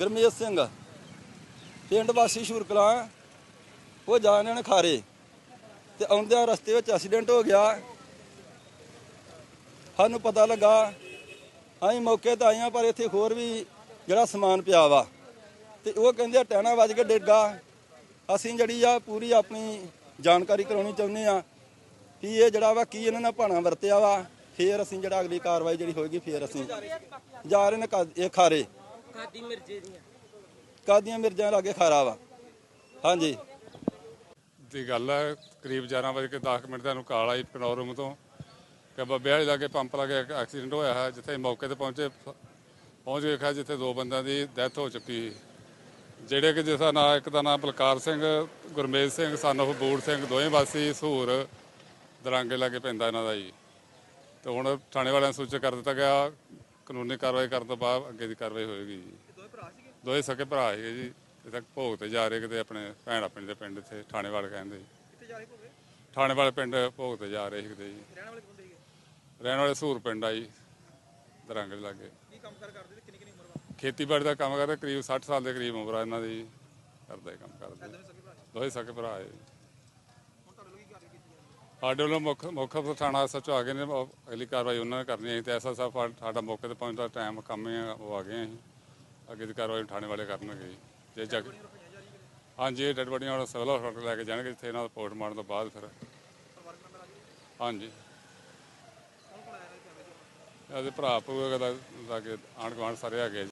ਗਰਮੇਸ਼ ਸਿੰਘ। ਪਿੰਡ ਵਾਸੀ ਸ਼ੁਰਕਲਾਂ ਉਹ ਜਾ ਰਹੇ ਨੇ ਖਾਰੇ ਤੇ ਆਉਂਦਿਆਂ ਰਸਤੇ ਵਿੱਚ ਐਕਸੀਡੈਂਟ ਹੋ ਗਿਆ। ਸਾਨੂੰ ਪਤਾ ਲੱਗਾ, ਅਸੀਂ ਮੌਕੇ ਤੇ ਆਏ ਹਾਂ, ਪਰ ਇੱਥੇ ਹੋਰ ਵੀ ਜਿਹੜਾ ਸਮਾਨ ਪਿਆ ਵਾ। ਤੇ ਉਹ ਕਹਿੰਦੇ ਆ ਟਹਿਣਾ ਵੱਜ ਕੇ ਡਿੱਗਾ ਅਸੀਂ ਜਿਹੜੀ ਆ ਪੂਰੀ ਆਪਣੀ ਜਾਣਕਾਰੀ ਕਰਾਉਣੀ ਚਾਹੁੰਦੇ ਆ ਕਿ ਇਹ ਜਿਹੜਾ ਵਾ ਕੀ ਇਹਨਾਂ ਨੇ ਭਾਣਾ ਵਰਤਿਆ ਵਾ। ਫੇਰ ਅਸੀਂ ਜਿਹੜਾ ਅਗਲੀ ਕਾਰਵਾਈ ਜਿਹੜੀ ਹੋਏਗੀ, ਫੇਰ ਅਸੀਂ ਜਾ ਰਹੇ ਨੇ ਕਾ- ਇਹ ਖਾਰੇ। ਕਾਦੀ ਮਿਰਜੇ ਦੀਆਂ? ਕਾਦੀਆਂ ਮਿਰਜਾਂ ਲਾਗੇ ਖਾਰਾ ਵਾ। ਹਾਂਜੀ। ਦੀ ਗੱਲ ਹੈ ਕਰੀਬ 11 ਵਜੇ ਕੇ 10 ਮਿੰਟ ਦਾ ਨੂੰ ਕਾਲ ਆਈ ਪਨੋਰਮ ਤੋਂ। ਕਿ ਬੱਬੇ ਵਾਲੀ ਲਾਗੇ ਪੰਪ ਲਾਗੇ ਇੱਕ ਐਕਸੀਡੈਂਟ ਹੋਇਆ ਹੈ ਜਿੱਥੇ ਮੌਕੇ ਤੇ ਪਹੁੰਚੇ ਪਹੁੰਚ ਕੇ ਦੇਖਿਆ ਜਿੱਥੇ ਦੋ ਬੰਦਿਆਂ ਦੀ ਡੈਥ ਹੋ ਚੁੱਕੀ ਸੀ। ਜਿਹੜੇ ਕਿ ਜਿਸ ਦਾ ਨਾਂ ਇੱਕ ਦਾ ਨਾਮ ਬਲਕਾਰ ਸਿੰਘ ਗੁਰਮੇਜ ਸਿੰਘ ਸਨ of ਬੂੜ ਸਿੰਘ ਦੋਵੇਂ ਵਾਸੀ ਸਹੂਰ ਦਰਾਂਗੇ ਲਾਗੇ ਪੈਂਦਾ ਇਹਨਾਂ ਦਾ ਜੀ। ਤੇ ਹੁਣ ਥਾਣੇ ਵਾਲਿਆਂ ਨੂੰ ਸੂਚਿਤ ਕਰ ਦਿੱਤਾ ਗਿਆ ਕਾਨੂੰਨੀ ਕਾਰਵਾਈ ਕਰਨ ਤੋਂ ਬਾਅਦ ਅੱਗੇ ਦੀ ਕਾਰਵਾਈ ਹੋਏਗੀ ਜੀ। ਦੋਵੇਂ ਸਕੇ ਭਰਾ ਸੀਗੇ ਜੀ। ਤੇ ਤੱਕ ਭੋਗ ਤੇ ਜਾ ਰਹੇ ਕਿਤੇ ਆਪਣੇ ਭੈਣ ਆਪਣੀ ਦੇ ਪਿੰਡ ਇੱਥੇ ਥਾਣੇ ਵਾਲੇ ਕਹਿੰਦੇ ਜੀ। ਥਾਣੇ ਵਾਲੇ ਪਿੰਡ ਭੋਗ ਤੇ ਜਾ ਰਹੇ ਸੀ ਕਿਤੇ ਜੀ। ਰਹਿਣ ਵਾਲੇ ਸੂਰ ਪਿੰਡ ਆ ਜੀ ਦਰੰਗ ਦੇ ਲਾਗੇ। ਖੇਤੀਬਾੜੀ ਦਾ ਕੰਮ ਕਰਦੇ, ਕਰੀਬ 60 ਸਾਲ ਦੇ ਕਰੀਬ ਉਮਰ ਆ ਇਹਨਾਂ ਦੀ। ਕਰਦਾ ਕੰਮ, ਕਰਦੇ। ਦੋਵੇਂ ਸਕੇ ਭਰਾ ਹੈ ਸਾਡੇ ਵੱਲੋਂ ਮੁੱਖ ਮੁੱਖ ਥਾਣਾ ਸੱਚੋ ਆ ਗਏ ਨੇ, ਉਹ ਅਗਲੀ ਕਾਰਵਾਈ ਉਹਨਾਂ ਨੇ ਕਰਨੀ ਹੈ। ਤੇ ਐਸਾ ਸਾਹਿਬ ਸਾਡਾ ਮੌਕੇ ਤੇ ਪਹੁੰਚਦਾ ਟਾਈਮ ਕੰਮ ਹੀ ਉਹ ਆ ਗਏ ਅਸੀਂ। ਅੱਗੇ ਦੀ ਕਾਰਵਾਈ ਥਾਣੇ ਵਾਲੇ ਕਰਨਗੇ ਜੀ। ਜੇ ਕੇ ਹਾਂਜੀ, ਇਹ ਡੈਡ ਬੋਡੀਆਂ ਹੁਣ ਸਿਵਲ ਹਸਪਤਾਲ ਲੈ ਕੇ ਜਾਣਗੇ, ਜਿੱਥੇ ਇਹਨਾਂ ਦਾ ਪੋਸਟ ਮਾਰਨ ਤੋਂ ਬਾਅਦ ਫਿਰ। ਹਾਂਜੀ। ਇਹਦੇ ਭਰਾ ਭੂਆ ਦਾ ਲਾਗੇ ਆਂਢ ਗੁਆਂਢ ਸਾਰੇ ਆ ਜੀ।